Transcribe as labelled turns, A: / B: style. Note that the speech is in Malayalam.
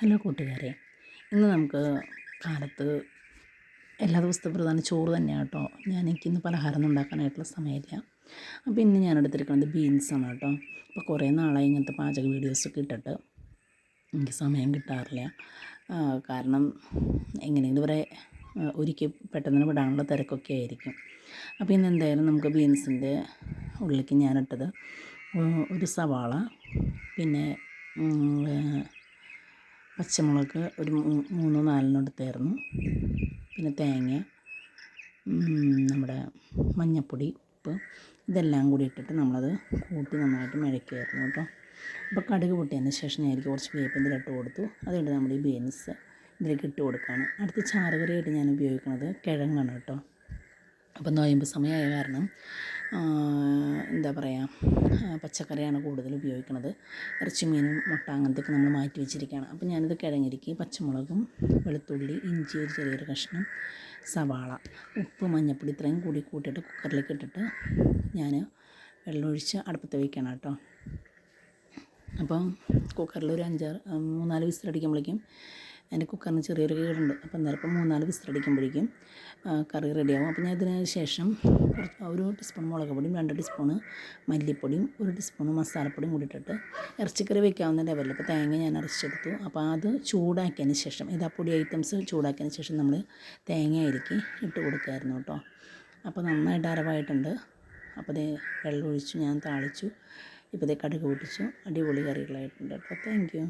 A: ഹലോ കൂട്ടുകാരെ ഇന്ന് നമുക്ക് കാലത്ത് എല്ലാ ദിവസത്തെ പ്രധാന ചോറ് തന്നെയാണ് കേട്ടോ. ഞാൻ എനിക്കിന്ന് പലഹാരം ഒന്നും ഉണ്ടാക്കാനായിട്ടുള്ള സമയമില്ല. അപ്പോൾ ഇന്ന് ഞാൻ എടുത്തിരിക്കുന്നത് ബീൻസാണ് കേട്ടോ. അപ്പോൾ കുറേ നാളായി ഇങ്ങനത്തെ പാചക വീഡിയോസൊക്കെ ഇട്ടിട്ട്. എനിക്ക് സമയം കിട്ടാറില്ല. കാരണം എങ്ങനെയെങ്കിലും ഇവരെ ഒരിക്കൽ ഒരുക്കി പെട്ടെന്ന് വിടാനുള്ള തിരക്കൊക്കെ ആയിരിക്കും. അപ്പോൾ ഇന്ന് എന്തായാലും നമുക്ക് ബീൻസിന്റെ ഉള്ളിലേക്ക് ഞാനിട്ടത് ഒരു സവാള പിന്നെ പച്ചമുളക് ഒരു മൂന്നോ നാലെണ്ണം എടുത്തായിരുന്നു. പിന്നെ തേങ്ങ നമ്മുടെ മഞ്ഞൾപ്പൊടി ഉപ്പ് ഇതെല്ലാം കൂടി ഇട്ടിട്ട് നമ്മളത് കൂട്ടി നന്നായിട്ട് മെഴക്കുമായിരുന്നു കേട്ടോ. അപ്പോൾ കടുക് പൊട്ടിയതിന് ശേഷം ഞാൻ കുറച്ച് വേപ്പിന്റെ ഇട്ട് കൊടുത്തു. അതുകൊണ്ട് നമ്മൾ ഈ ബീൻസ് ഇതിലേക്ക് ഇട്ട് കൊടുക്കുകയാണ്. അടുത്ത ചാറുകറിയായിട്ട് ഞാൻ ഉപയോഗിക്കുന്നത് കിഴങ്ങാണ് കേട്ടോ. അപ്പോൾ നോയമ്പ് സമയമായ കാരണം എന്താ പറയുക പച്ചക്കറിയാണ് കൂടുതൽ ഉപയോഗിക്കുന്നത്. ഇറച്ചി മീനും മുട്ട അങ്ങനത്തെയൊക്കെ നമ്മൾ മാറ്റി വെച്ചിരിക്കുകയാണ്. അപ്പം ഞാനിത് കിഴങ്ങിരിക്കി. പച്ചമുളകും വെളുത്തുള്ളി ഇഞ്ചി ഒരു ചെറിയൊരു കഷ്ണം സവാള ഉപ്പ് മഞ്ഞൾപ്പൊടി ഇത്രയും കൂടി കൂട്ടിയിട്ട് കുക്കറിലേക്ക് ഇട്ടിട്ട് ഞാൻ വെള്ളമൊഴിച്ച് അടുപ്പത്ത് വയ്ക്കണം കേട്ടോ. അപ്പം കുക്കറിൽ ഒരു അഞ്ചാറ് മൂന്നാൽ വിസിലടിക്കുമ്പോഴേക്കും എന്റെ കുക്കറിന് ചെറിയൊരു കേടുണ്ട്. അപ്പോൾ അന്നേരം മൂന്നാൽ വിസിലടിക്കുമ്പോഴേക്കും കറി റെഡിയാവും. അപ്പോൾ ഞാൻ ഇതിന് ശേഷം കുറച്ച് ഒരു ടീസ്പൂൺ മുളക് പൊടിയും രണ്ട് ടീസ്പൂണ് മല്ലിപ്പൊടിയും ഒരു ടീസ്പൂണ് മസാലപ്പൊടിയും കൂടി ഇട്ടിട്ട് ഇറച്ചിക്കറി വെക്കാവുന്ന ലെവലിൽ ഇപ്പോൾ തേങ്ങ ഞാൻ അരച്ചെടുത്തു. അപ്പോൾ അത് ചൂടാക്കിയതിന് ശേഷം ഇതാ പൊടി ഐറ്റംസ് ചൂടാക്കിയതിന് ശേഷം നമ്മൾ തേങ്ങ അരിക്ക് ഇട്ട് കൊടുക്കുമായിരുന്നു കേട്ടോ. അപ്പോൾ നന്നായിട്ട് അരവായിട്ടുണ്ട്. അപ്പോൾ ദേ വെള്ളം ഒഴിച്ചു ഞാൻ താളിച്ചു. ഇപ്പോൾ ദേ കടുക് പൊട്ടിച്ചു. അടിപൊളി കറികളായിട്ടുണ്ട് കേട്ടോ. Thank you